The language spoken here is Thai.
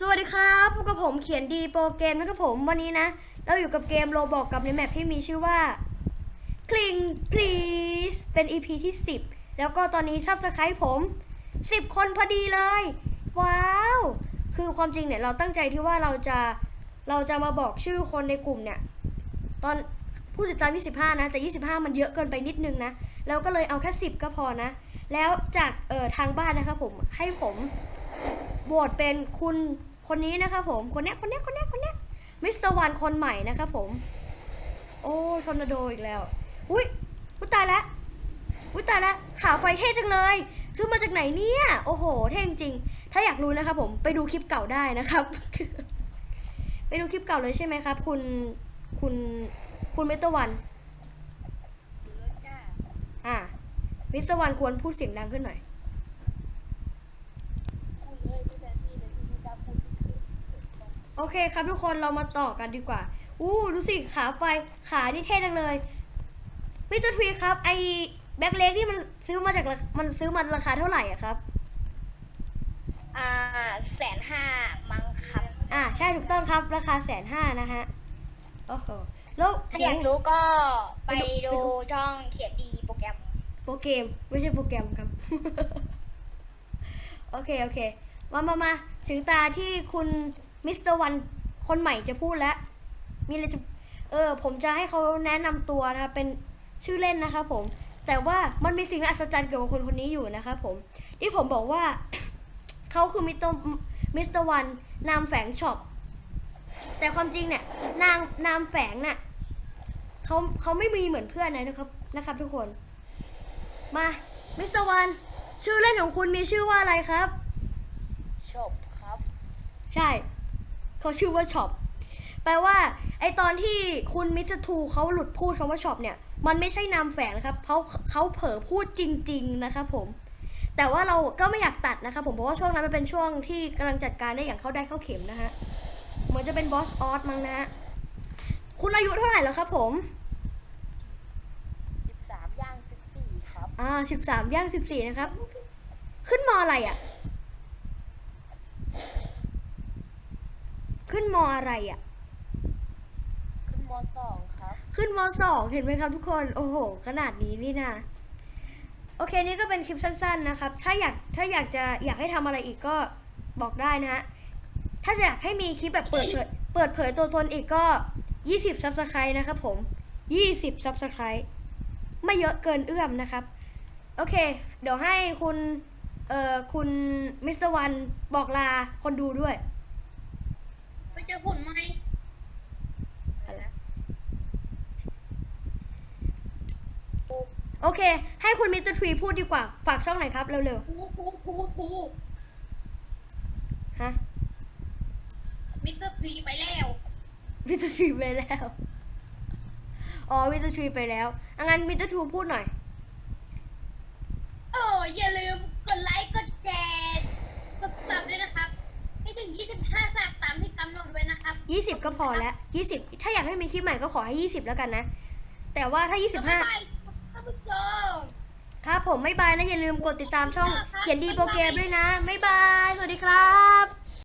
สวัสดีครับพบกับผมเขียนดีโปรเกมนะครับผมวันนี้นะ เราอยู่กับเกมโรบอกกับในแมปที่มีชื่อว่า Cling Please เป็น EP ที่ 10 แล้วก็ตอนนี้ซับสไครต์ผม 10 คนพอดีเลย ว้าว คือความจริงเนี่ย เราตั้งใจที่ว่าเราจะเราจะมาบอกชื่อคนในกลุ่มเนี่ย ตอนผู้ติดตาม 25 นะ แต่ 25 มันเยอะเกินไปนิดนึงนะ แล้วก็เลยเอาแค่ 10 ก็พอนะ แล้วจากเอ่อทางบ้านนะครับผมให้ผม โหวตเป็นคุณคนนี้นะครับผม คนเนี้ยคนเนี้ยคนเนี้ยคนเนี้ยมิสเตอร์วันคนใหม่นะครับผม โอ้ทอร์นาโดอีกแล้ว อุ้ยอุ้ยตายแล้วอุ้ยตายแล้วขาไฟเท่จังเลยซื้อมาจากไหนเนี่ย โอ้โห เท่จริง ถ้าอยากรู้นะครับผมไปดูคลิปเก่าได้นะครับ ไปดูคลิปเก่าเลยใช่ไหมครับ คุณคุณคุณมิสเตอร์วันอ่ามิสเตอร์วันควรพูดเสียงดังขึ้นหน่อย โอเคครับทุกคนเรามาต่อกันดีกว่า อู้ดูสิขาไฟขานี่เท่จังเลยมิสเตอร์ทวีครับไอแบ็คเล็กนี่มันซื้อมาจากรามันซื้อมาราคาเท่าไหร่อะครับ อ่าแสนห้ามั้งครับ อ่าใช่ถูกต้องครับ ราคาแสนห้านะฮะโอ้โหแล้วถ้าอยากรู้ก็ไปไปดูดูช่องเขียนดีโปรแกรม โปรเกมไม่ใช่โปรแกรมครับ โอเค โอเค มามามาถึงตาที่คุณ มิสเตอร์วันคนใหม่จะพูดแล้ว มีอะไรจะเออผมจะให้เขาแนะนำตัวนะครับเป็นชื่อเล่นนะครับผม แต่ว่ามันมีสิ่งน่าอัศจรรย์เกี่ยวกับคนคนนี้อยู่นะครับผม ที่ผมบอกว่า เขาคือมิสเตอร์มิสเตอร์วันนามแฝงช็อปแต่ความจริงเนี่ยนางนามแฝงน่ะเขาเขาไม่มีเหมือนเพื่อนนะครับนะครับ ทุกคน มามิสเตอร์วันชื่อเล่นของคุณมีชื่อว่าอะไรครับชบครับ ใช่ เขาชื่อว่าช็อปแปลว่าไอตอนที่คุณมิสเตอร์ทูเขาหลุดพูดคำว่าช็อปเนี่ย มันไม่ใช่นามแฝงนะครับเขาเขาเผลอพูดจริง ๆ นะครับผม แต่ว่าเราก็ไม่อยากตัดนะครับผมเพราะว่าช่วงนั้นมันเป็นช่วงที่กำลังจัดการได้อย่างเข้าได้เข้าเข็มนะฮะเหมือนจะเป็นบอสออสมั้งนะฮะคุณอายุเท่าไหร่แล้วครับผมสิบสามย่างสิบสี่ครับอ่าสิบสามย่างสิบสี่นะครับ ขึ้นมอะไรอะ ขึ้นมอะไรอะ ขึ้นมสองครับ ขึ้นมสองเห็นไหมครับทุกคน โอ้โห ขนาดนี้นี่นะ โอเคนี่ก็เป็นคลิปสั้น ๆ นะครับ ถ้าอยากถ้าอยากจะอยากให้ทำอะไรอีกก็บอกได้นะฮะ ถ้าอยากให้มีคลิปแบบเปิดเผยเปิดเผยตัวตนอีกก็ 20 subscribe นะครับผม 20 subscribe ไม่เยอะเกินเอื้อมนะครับ โอเค เดี๋ยวให้คุณ เอ่อ คุณมิสเตอร์วันบอกลาคนดูด้วยไป เจอผลไหมโอเค ให้คุณมิสเตอร์ทรีพูดดีกว่า ฝากช่องไหนอยครับ เร็วพูพูพูพูๆ ฮะ มิสเตอร์ทรีไปแล้วมิสเตอร์ทรีไปแล้ว อ๋อ มิสเตอร์ทรีไปแล้วอังั้นมิสเตอร์ทูพูดหน่อย เอออย่าลืมกดไลค์กดแชร์กดซับด้วยนะครับ ให้ถึง 25สับตามที่กำหนดไว้นะครับ 20 ก็พอแล้ว 20 ถ้าอยากให้มีคลิปใหม่ก็ขอให้ 20 แล้วกันนะ แต่ว่าถ้าบ๊ายบาย25ท่านผู้ชมครับผมไม่บายนะอย่าลืมกดติดตามช่องเขียนดีโปรเกมด้วยนะไม่บาย สวัสดีครับ